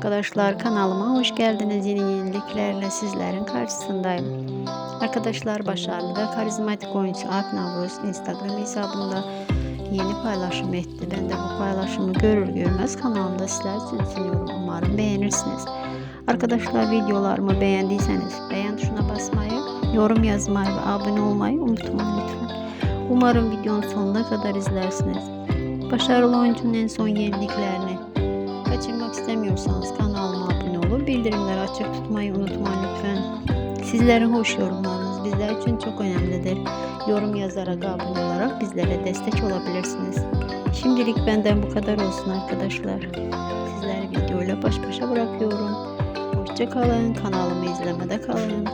arkadaşlar kanalıma hoş geldiniz. Yeni yeniliklerle sizlerin karşısındayım. Arkadaşlar başarılı ve karizmatik oyuncu Alp Instagram hesabında yeni paylaşım etti. Ben de bu paylaşımı görür görmez kanalımda sizler için sunuyorum. Umarım beğenirsiniz. Arkadaşlar videolarımı beğendiyseniz beğen tuşuna basmayı, yorum yazmayı ve abone olmayı unutmayın lütfen. Umarım videonun sonuna kadar izlersiniz. Başarılı oyuncunun en son yeniliklerini kaçırmak istemiyorsanız kanalıma abone olup bildirimleri açık tutmayı unutmayın lütfen. Sizlerin hoş yorumlarınız bizler için çok önemlidir. Yorum yazarak abone olarak bizlere destek olabilirsiniz. Şimdilik benden bu kadar olsun arkadaşlar. Sizleri videoyla baş başa bırakıyorum. Hoşçakalın. Kanalımı izlemede kalın.